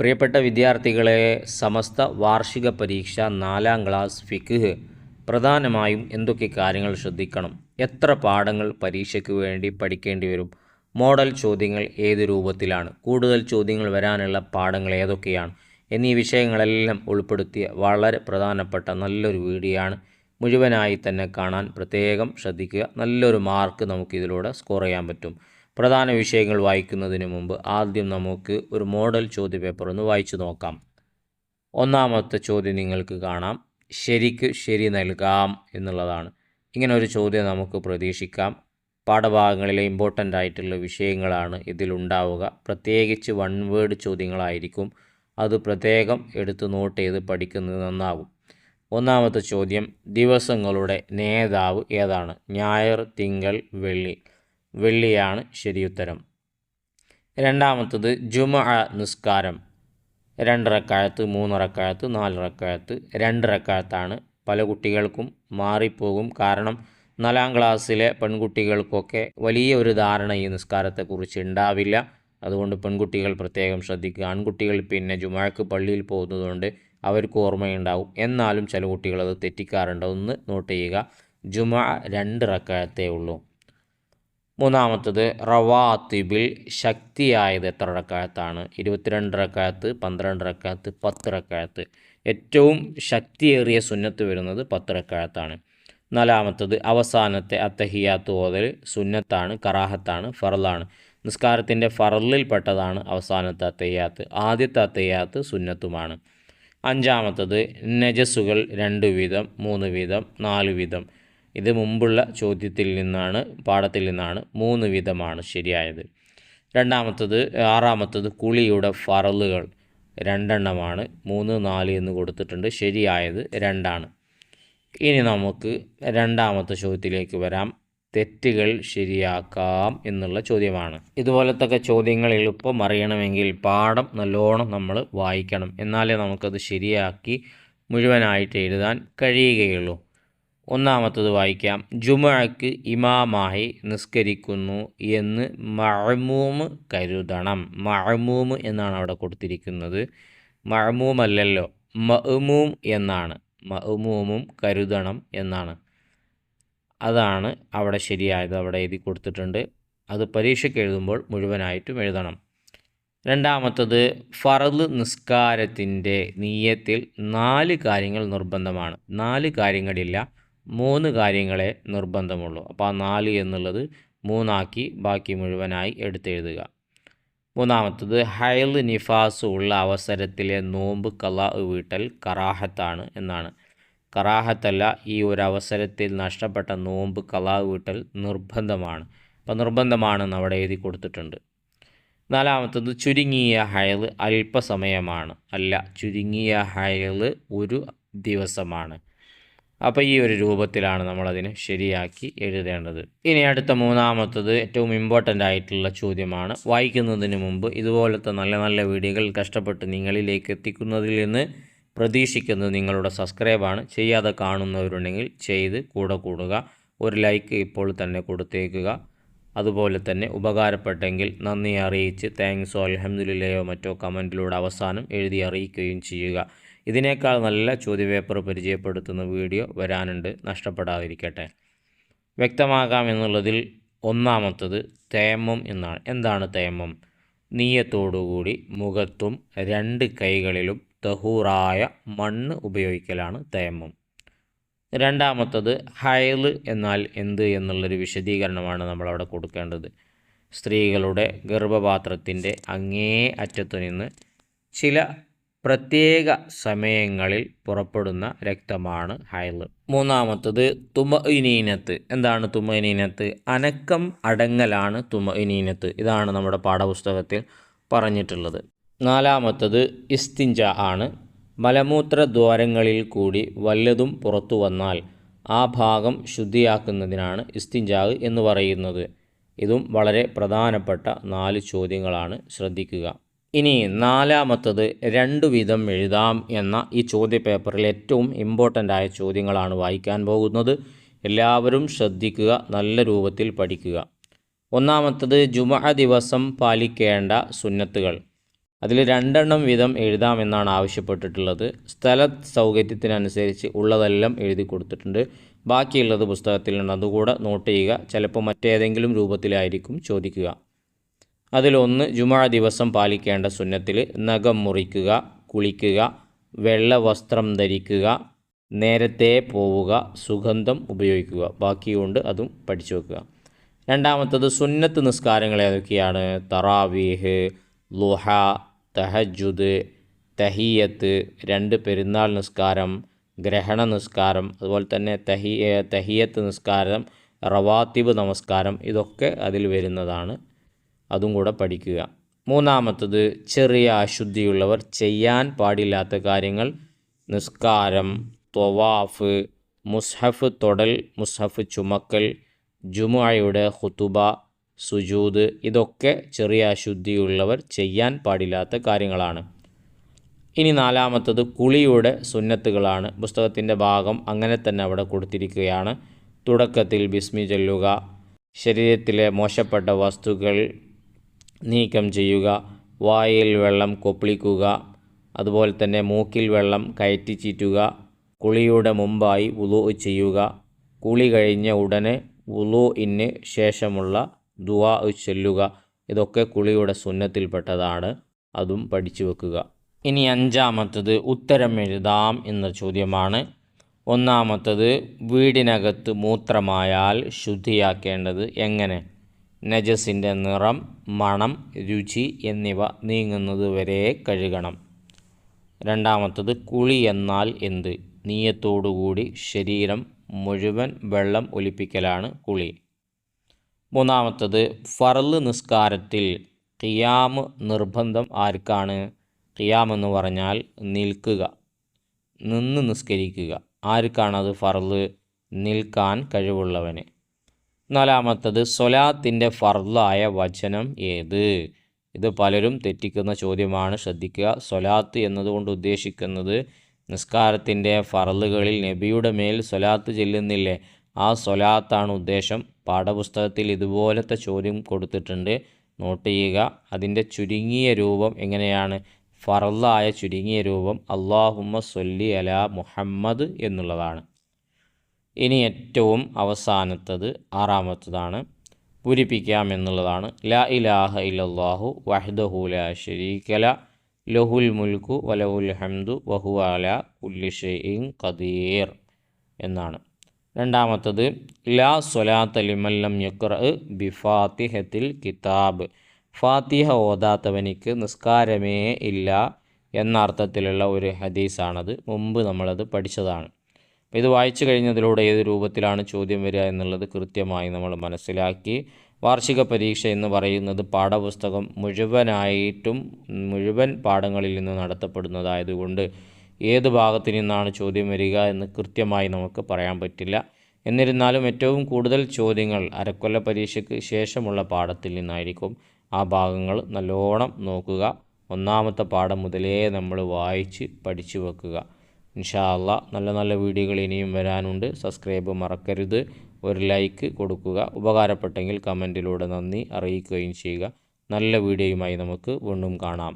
പ്രിയപ്പെട്ട വിദ്യാർത്ഥികളെ സമസ്ത വാർഷിക പരീക്ഷ നാലാം ക്ലാസ് ഫിഖ് പ്രധാനമായും എന്തൊക്കെ കാര്യങ്ങൾ ശ്രദ്ധിക്കണം? എത്ര പാഠങ്ങൾ പരീക്ഷയ്ക്ക് വേണ്ടി പഠിക്കേണ്ടി വരും? മോഡൽ ചോദ്യങ്ങൾ ഏത് രൂപത്തിലാണ്? കൂടുതൽ ചോദ്യങ്ങൾ വരാനുള്ള പാഠങ്ങൾ ഏതൊക്കെയാണ്? എന്നീ വിഷയങ്ങളെല്ലാം ഉൾപ്പെടുത്തിയ വളരെ പ്രധാനപ്പെട്ട നല്ലൊരു വീഡിയോ ആണ്. മുഴുവനായി തന്നെ കാണാൻ പ്രത്യേകം ശ്രദ്ധിക്കുക. നല്ലൊരു മാർക്ക് നമുക്കിതിലൂടെ സ്കോർ ചെയ്യാൻ പറ്റും. പ്രധാന വിഷയങ്ങൾ വായിക്കുന്നതിന് മുമ്പ് ആദ്യം നമുക്ക് ഒരു മോഡൽ ചോദ്യപേപ്പർ ഒന്ന് വായിച്ചു നോക്കാം. ഒന്നാമത്തെ ചോദ്യം നിങ്ങൾക്ക് കാണാം. ശരിക്ക് ശരി നൽകാം എന്നുള്ളതാണ്. ഇങ്ങനെ ഒരു ചോദ്യം നമുക്ക് പ്രതീക്ഷിക്കാം. പാഠഭാഗങ്ങളിലെ ഇമ്പോർട്ടന്റ് ആയിട്ടുള്ള വിഷയങ്ങളാണ് ഇതിലുണ്ടാവുക പ്രത്യേകിച്ച് വൺ വേർഡ് ചോദ്യങ്ങളായിരിക്കും. അത് പ്രത്യേകം എടുത്ത് നോട്ട് ചെയ്ത് പഠിക്കുന്നത് നന്നാവും. ഒന്നാമത്തെ ചോദ്യം ദിവസങ്ങളുടെ നേതാവ് ഏതാണ്? ഞായർ തിങ്കൾ വെള്ളി. വെള്ളിയാണ് ശരിയുത്തരം. രണ്ടാമത്തത് ജുമ നിസ്കാരം. രണ്ടരക്കാലത്ത് മൂന്നരക്കാലത്ത് നാലരക്കാലത്ത് രണ്ടരക്കാലത്താണ് പല കുട്ടികൾക്കും മാറിപ്പോകും. കാരണം നാലാം ക്ലാസ്സിലെ പെൺകുട്ടികൾക്കൊക്കെ വലിയ ഒരു ധാരണ ഈ നിസ്കാരത്തെക്കുറിച്ച് ഉണ്ടാവില്ല. അതുകൊണ്ട് പെൺകുട്ടികൾ പ്രത്യേകം ശ്രദ്ധിക്കുക. ആൺകുട്ടികൾ പിന്നെ ജുമാക്ക് പള്ളിയിൽ പോകുന്നതുകൊണ്ട് അവർക്ക് ഓർമ്മയുണ്ടാവും. എന്നാലും ചില കുട്ടികൾ അത് തെറ്റിക്കാറുണ്ട്. ഒന്ന് നോട്ട് ചെയ്യുക. ജുമ രണ്ട് റക്കാഴത്തേ ഉള്ളൂ. മൂന്നാമത്തത് റവാത്തിബിൽ ശക്തിയായത് എത്ര റക്കായത്താണ്? ഇരുപത്തിരണ്ട് റക്കായത്ത് പന്ത്രണ്ട് റക്കായത്ത് പത്ത് റക്കായത്ത്. ഏറ്റവും ശക്തിയേറിയ സുന്നത്ത് വരുന്നത് പത്ത് റക്കായത്താണ്. നാലാമത്തത് അവസാനത്തെ അത്തഹിയാത്ത് ഓതൽ സുന്നത്താണ് കറാഹത്താണ് ഫറലാണ്. നിസ്കാരത്തിന്റെ ഫറലിൽപ്പെട്ടതാണ് അവസാനത്തെ അത്തഹിയാത്ത് ആദ്യത്തെ അത്തഹിയാത്ത് സുന്നത്തുമാണ്. അഞ്ചാമത്തത് നജസ്സുകൾ രണ്ട് വീതം മൂന്ന് വീതം നാല് വീതം. ഇത് മുമ്പുള്ള ചോദ്യത്തിൽ നിന്നാണ് പാഠത്തിൽ നിന്നാണ് മൂന്ന് വിധമാണ് ശരിയായത്. രണ്ടാമത്തത് ആറാമത്തത് കുളിയുടെ ഫറലുകൾ രണ്ടെണ്ണമാണ്. മൂന്ന് നാല് എന്ന് കൊടുത്തിട്ടുണ്ട്. ശരിയായത് രണ്ടാണ്. ഇനി നമുക്ക് രണ്ടാമത്തെ ചോദ്യത്തിലേക്ക് വരാം. തെറ്റുകൾ ശരിയാക്കാം എന്നുള്ള ചോദ്യമാണ്. ഇതുപോലത്തൊക്കെ ചോദ്യങ്ങൾ എളുപ്പം അറിയണമെങ്കിൽ പാഠം നല്ലോണം നമ്മൾ വായിക്കണം. എന്നാലേ നമുക്കത് ശരിയാക്കി മുഴുവനായിട്ട് എഴുതാൻ കഴിയുകയുള്ളൂ. ഒന്നാമത്തത് വായിക്കാം. ജുമഴക്ക് ഇമാമായി നിസ്കരിക്കുന്നു എന്ന് മഴമൂമ് കരുതണം. മഴമൂമ് എന്നാണ് അവിടെ കൊടുത്തിരിക്കുന്നത്. മഴമൂമല്ലല്ലോ മഅമൂം എന്നാണ്. മഅമൂമും കരുതണം എന്നാണ്. അതാണ് അവിടെ ശരിയായത്. അവിടെ എഴുതി കൊടുത്തിട്ടുണ്ട്. അത് പരീക്ഷയ്ക്ക് എഴുതുമ്പോൾ മുഴുവനായിട്ടും എഴുതണം. രണ്ടാമത്തത് ഫറദ് നിസ്കാരത്തിന്റെ നീയത്തിൽ നാല് കാര്യങ്ങൾ നിർബന്ധമാണ്. നാല് കാര്യങ്ങളില്ല. മൂന്ന് കാര്യങ്ങളെ നിർബന്ധമുള്ളൂ. അപ്പോൾ ആ നാല് എന്നുള്ളത് മൂന്നാക്കി ബാക്കി മുഴുവനായി എടുത്തെഴുതുക. മൂന്നാമത്തത് ഹൈൽ നിഫാസ് ഉള്ള അവസരത്തിലെ നോമ്പ് കലാ വീട്ടൽ കറാഹത്താണ് എന്നാണ്. കറാഹത്തല്ല ഈ ഒരു അവസരത്തിൽ നഷ്ടപ്പെട്ട നോമ്പ് കലാ വീട്ടൽ നിർബന്ധമാണ്. അപ്പോൾ നിർബന്ധമാണെന്ന് അവിടെ എഴുതി കൊടുത്തിട്ടുണ്ട്. നാലാമത്തത് ചുരുങ്ങിയ ഹയൽ അല്പസമയമാണ്. അല്ല ചുരുങ്ങിയ ഹയൽ ഒരു ദിവസമാണ്. അപ്പോൾ ഈ ഒരു രൂപത്തിലാണ് നമ്മളതിന് ശരിയാക്കി എഴുതേണ്ടത്. ഇനി അടുത്ത മൂന്നാമത്തത് ഏറ്റവും ഇമ്പോർട്ടന്റ് ആയിട്ടുള്ള ചോദ്യമാണ്. വായിക്കുന്നതിന് മുമ്പ് ഇതുപോലത്തെ നല്ല നല്ല വീഡിയോകൾ കഷ്ടപ്പെട്ട് നിങ്ങളിലേക്ക് എത്തിക്കുന്നതിൽ നിന്ന് പ്രതീക്ഷിക്കുന്നത് നിങ്ങളുടെ സബ്സ്ക്രൈബാണ് ചെയ്യാതെ കാണുന്നവരുണ്ടെങ്കിൽ ചെയ്ത് കൂടെ കൂടുക. ഒരു ലൈക്ക് ഇപ്പോൾ തന്നെ കൊടുത്തേക്കുക. അതുപോലെ തന്നെ ഉപകാരപ്പെട്ടെങ്കിൽ നന്ദി അറിയിച്ച്. താങ്ക്സോ അലഹമുല്ലയോ മറ്റോ കമന്റിലൂടെ അവസാനം എഴുതി അറിയിക്കുകയും ചെയ്യുക. ഇതിനേക്കാൾ നല്ല ചോദ്യപേപ്പർ പരിചയപ്പെടുത്തുന്ന വീഡിയോ വരാനുണ്ട്. നഷ്ടപ്പെടാതിരിക്കട്ടെ. വ്യക്തമാകാം എന്നുള്ളതിൽ ഒന്നാമത്തത് തേമം എന്നാണ്. എന്താണ് തേമം നീയത്തോടുകൂടി മുഖത്തും രണ്ട് കൈകളിലും തഹൂറായ മണ്ണ് ഉപയോഗിക്കലാണ് തേമം രണ്ടാമത്തത് ഹയൽ എന്നാൽ എന്ത് എന്നുള്ളൊരു വിശദീകരണമാണ് നമ്മളവിടെ കൊടുക്കേണ്ടത്. സ്ത്രീകളുടെ ഗർഭപാത്രത്തിന്റെ അങ്ങേ അറ്റത്തു നിന്ന് ചില പ്രത്യേക സമയങ്ങളിൽ പുറപ്പെടുന്ന രക്തമാണ് ഹയൽ മൂന്നാമത്തത് തുമഇനീനത്ത്. എന്താണ് തുമഇനീനത്ത്? അനക്കം അടങ്ങലാണ് തുമഇനീനത്ത്. ഇതാണ് നമ്മുടെ പാഠപുസ്തകത്തിൽ പറഞ്ഞിട്ടുള്ളത്. നാലാമത്തത് ഇസ്തിഞ്ച ആണ്. മലമൂത്ര ദ്വാരങ്ങളിൽ കൂടി വല്ലതും പുറത്തു വന്നാൽ ആ ഭാഗം ശുദ്ധിയാക്കുന്നതിനാണ് ഇസ്തിഞ്ചാവ് എന്ന് പറയുന്നത്. ഇതും വളരെ പ്രധാനപ്പെട്ട നാല് ചോദ്യങ്ങളാണ് ശ്രദ്ധിക്കുക. ഇനി നാലാമത്തത് രണ്ടു വിധം എഴുതാം എന്ന ഈ ചോദ്യപേപ്പറിൽ ഏറ്റവും ഇമ്പോർട്ടന്റ് ആയ ചോദ്യങ്ങളാണ് വായിക്കാൻ പോകുന്നത്. എല്ലാവരും ശ്രദ്ധിക്കുക നല്ല രൂപത്തിൽ പഠിക്കുക. ഒന്നാമത്തത് ജുമ ദിവസം പാലിക്കേണ്ട സുന്നത്തുകൾ. അതിൽ രണ്ടെണ്ണം വീതം എഴുതാമെന്നാണ് ആവശ്യപ്പെട്ടിട്ടുള്ളത്. സ്ഥല സൗകര്യത്തിനനുസരിച്ച് ഉള്ളതെല്ലാം എഴുതി കൊടുത്തിട്ടുണ്ട്. ബാക്കിയുള്ളത് പുസ്തകത്തിലുണ്ട് അതുകൂടെ നോട്ട് ചെയ്യുക. ചിലപ്പോൾ മറ്റേതെങ്കിലും രൂപത്തിലായിരിക്കും ചോദിക്കുക. അതിലൊന്ന് ജുമാ ദിവസം പാലിക്കേണ്ട സുന്നത്തിൽ നഖം മുറിക്കുക കുളിക്കുക വെള്ള വസ്ത്രം ധരിക്കുക നേരത്തെ പോവുക സുഗന്ധം ഉപയോഗിക്കുക. ബാക്കിയുണ്ട് അതും പഠിച്ചു വെക്കുക. രണ്ടാമത്തത് സുന്നത്ത് നിസ്കാരങ്ങൾ ഏതൊക്കെയാണ്? തറാവീഹ് ലുഹ തഹജുദ് തഹിയത്ത് രണ്ട് പെരുന്നാൾ നിസ്കാരം ഗ്രഹണ നിസ്കാരം അതുപോലെ തന്നെ തഹി തഹിയത്ത് നിസ്കാരം റവാത്തിബ് നമസ്കാരം ഇതൊക്കെ അതിൽ വരുന്നതാണ്. അതും കൂടെ പഠിക്കുക. മൂന്നാമത്തത് ചെറിയ അശുദ്ധിയുള്ളവർ ചെയ്യാൻ പാടില്ലാത്ത കാര്യങ്ങൾ. നിസ്കാരം ത്വവാഫ് മുസ്ഹഫ് തൊടൽ മുസ്ഹഫ് ചുമക്കൽ ജുമുഅയുടെ ഹുതുബ സുജൂദ് ഇതൊക്കെ ചെറിയ അശുദ്ധിയുള്ളവർ ചെയ്യാൻ പാടില്ലാത്ത കാര്യങ്ങളാണ്. ഇനി നാലാമത്തത് കുളിയുടെ സുന്നത്തുകളാണ്. പുസ്തകത്തിന്റെ ഭാഗം അങ്ങനെ തന്നെ അവിടെ കൊടുത്തിരിക്കുകയാണ്. തുടക്കത്തിൽ ബിസ്മി ചൊല്ലുക. ശരീരത്തിലെ മോശപ്പെട്ട വസ്തുക്കൾ നീക്കം ചെയ്യുക വായിൽ വെള്ളം കൊപ്പിളിക്കുക അതുപോലെ തന്നെ മൂക്കിൽ വെള്ളം കയറ്റി ചീറ്റുക കുളിയുടെ മുമ്പായി ഉലു ചെയ്യുക. കുളി കഴിഞ്ഞ ഉടനെ ഉലുഇന് ശേഷമുള്ള ദുവാ ചൊല്ലുക. ഇതൊക്കെ കുളിയുടെ സുന്നത്തിൽപ്പെട്ടതാണ്. അതും പഠിച്ചു വെക്കുക. ഇനി അഞ്ചാമത്തത് ഉത്തരം എഴുതാം എന്ന ചോദ്യമാണ്. ഒന്നാമത്തത് വീടിനകത്ത് മൂത്രമായാൽ ശുദ്ധിയാക്കേണ്ടത് എങ്ങനെ? നജസിന്റെ നിറം മണം രുചി എന്നിവ നീങ്ങുന്നത് വരെ കഴുകണം. രണ്ടാമത്തത് കുളി എന്നാൽ എന്ത്? നീയത്തോടുകൂടി ശരീരം മുഴുവൻ വെള്ളം ഒലിപ്പിക്കലാണ് കുളി. മൂന്നാമത്തത് ഫറൽ നിസ്കാരത്തിൽ ഖിയാമ് നിർബന്ധം ആർക്കാണ്? ഖിയാം എന്ന് പറഞ്ഞാൽ നിൽക്കുക നിന്ന് നിസ്കരിക്കുക. ആർക്കാണത് ഫറൽ നിൽക്കാൻ കഴിവുള്ളവന്. നാലാമത്തത് സൊലാത്തിന്റെ ഫർദായ വചനം ഏത്? ഇത് പലരും തെറ്റിക്കുന്ന ചോദ്യമാണ്. ശ്രദ്ധിക്കുക. സൊലാത്ത് എന്നതുകൊണ്ട് ഉദ്ദേശിക്കുന്നത് നിസ്കാരത്തിന്റെ ഫറലുകളിൽ നബിയുടെ മേൽ സൊലാത്ത് ചെല്ലുന്നില്ലേ? ആ സൊലാത്താണ് ഉദ്ദേശം. പാഠപുസ്തകത്തിൽ ഇതുപോലത്തെ ചോദ്യം കൊടുത്തിട്ടുണ്ട്. നോട്ട് ചെയ്യുക. അതിന്റെ ചുരുങ്ങിയ രൂപം എങ്ങനെയാണ്? ഫറലായ ചുരുങ്ങിയ രൂപം അള്ളാഹുമ്മ സൊല്ലി അല മുഹമ്മദ് എന്നുള്ളതാണ്. ഇനി ഏറ്റവും അവസാനത്തത് ആറാമത്തതാണ് പൂരിപ്പിക്കാം എന്നുള്ളതാണ് ലാ ഇലാഹ ഇലല്ലാഹു വഹ്ദഹു ലാ ലഹുൽ മുൽക്കു വലഹുൽ ഹംദു വഹു അല കുല്ലി കദീർ ഖദീർ എന്നാണ്. രണ്ടാമത്തത് ലാ സ്വലാത്ത ലിമല്ലം യക്ര ബിഫാത്തിഹത്തിൽ കിതാബ്. ഫാത്തിഹ ഓതാത്തവനിക്ക് നിസ്കാരമേ ഇല്ല എന്ന അർത്ഥത്തിലുള്ള ഒരു ഹദീസാണത്. മുമ്പ് നമ്മളത് പഠിച്ചതാണ്. ഇത് വായിച്ചു കഴിഞ്ഞതിലൂടെ ഏത് രൂപത്തിലാണ് ചോദ്യം വരിക എന്നുള്ളത് കൃത്യമായി നമ്മൾ മനസ്സിലാക്കി. വാർഷിക പരീക്ഷ എന്ന് പറയുന്നത് പാഠപുസ്തകം മുഴുവനായിട്ടും മുഴുവൻ പാഠങ്ങളിൽ നിന്ന് നടത്തപ്പെടുന്നതായതുകൊണ്ട് ഏത് ഭാഗത്തു നിന്നാണ് ചോദ്യം വരിക എന്ന് കൃത്യമായി നമുക്ക് പറയാൻ പറ്റില്ല. എന്നിരുന്നാലും ഏറ്റവും കൂടുതൽ ചോദ്യങ്ങൾ അരക്കൊല്ല പരീക്ഷയ്ക്ക് ശേഷമുള്ള പാഠത്തിൽ നിന്നായിരിക്കും ആ ഭാഗങ്ങൾ നല്ലോണം നോക്കുക. ഒന്നാമത്തെ പാഠം മുതലേ നമ്മൾ വായിച്ച് പഠിച്ചു വെക്കുക. ഇൻഷാ അല്ല നല്ല നല്ല വീഡിയോകൾ ഇനിയും വരാനുണ്ട്. സബ്സ്ക്രൈബ് മറക്കരുത്. ഒരു ലൈക്ക് കൊടുക്കുക. ഉപകാരപ്പെട്ടെങ്കിൽ കമന്റിലൂടെ നന്ദി അറിയിക്കുകയും ചെയ്യുക. നല്ല വീഡിയോയുമായി നമുക്ക് വീണ്ടും കാണാം.